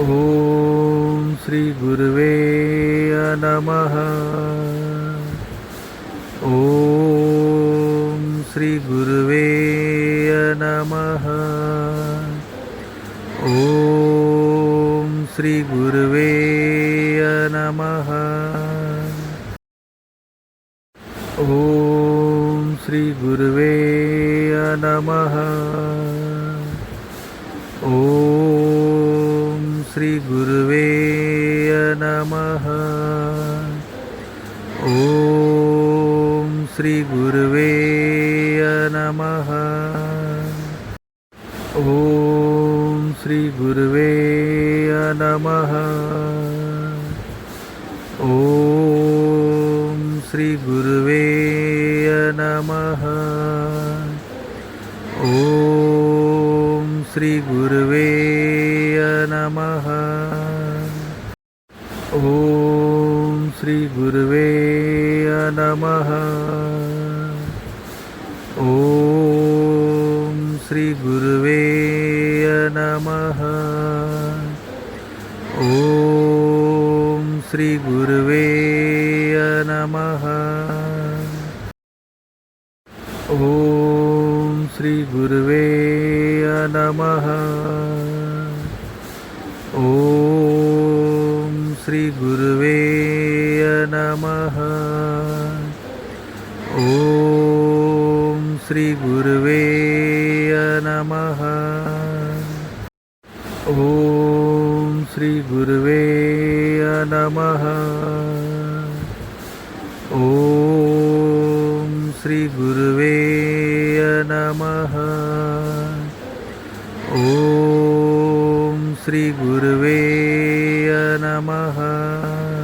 ॐ श्रीगुरुवे नमः। ॐ श्रीगुरुवे नमः। ॐ श्रीगुरुवे नमः। ॐ श्रीगुरुवे नमः। ॐ ஸ்ரீ குருவே நமஹ ஓம் ஸ்ரீ குருவே நமஹ ஓம் ஸ்ரீ குருவே நமஹ ஓம் ஸ்ரீ குருவே ஓம் ஸ்ரீ குருவே ஓம் ஸ்ரீ குருவே நம ஓம் ஸ்ரீ குருவே நம ஓம் ஸ்ரீ குருவே நம ஓம் ஸ்ரீ குருவே நம श्रीगुरुवे नमः। ॐ श्रीगुरुवे नमः। ॐ श्रीगुरुवे नमः। ॐ श्रीगुरुवे नमः। ॐ श्रीगुरुवे नमः